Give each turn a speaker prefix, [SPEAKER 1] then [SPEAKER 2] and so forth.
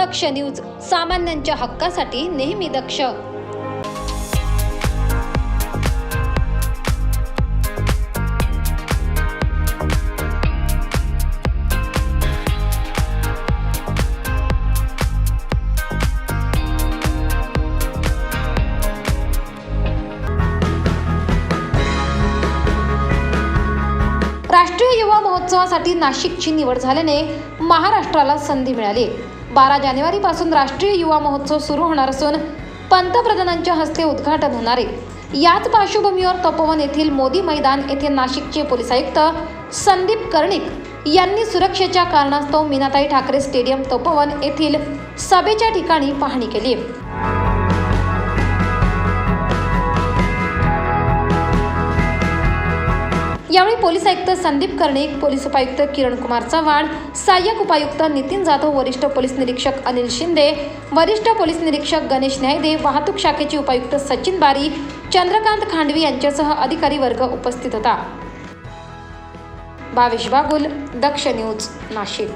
[SPEAKER 1] दक्ष news सामान्यांच्या हक्कासाठी नेहमी दक्ष. राष्ट्रीय युवा महोत्सवासाठी नाशिकची निवड झाल्याने महाराष्ट्राला संधी मिळाली. बारा जानेवारीपासून राष्ट्रीय युवा महोत्सव सुरू होणार असून पंतप्रधानांच्या हस्ते उद्घाटन होणार आहे. याच पार्श्वभूमीवर तपोवन येथील मोदी मैदान येथे नाशिकचे पोलीस आयुक्त संदीप कर्णिक यांनी सुरक्षेच्या कारणास्तव मीनाताई ठाकरे स्टेडियम तपोवन येथील सभेच्या ठिकाणी पाहणी केली यावेळी पोलीस आयुक्त संदीप कर्णिक पोलीस उपायुक्त किरण कुमार चव्हाण सहाय्यक उपायुक्त नितीन जाधव वरिष्ठ पोलीस निरीक्षक अनिल शिंदे वरिष्ठ पोलीस निरीक्षक गणेश न्यायदे वाहतूक शाखेचे उपायुक्त सचिन बारी चंद्रकांत खांडवी यांच्यासह अधिकारी वर्ग उपस्थित होता. भावेश बागुल दक्ष न्यूज नाशिक.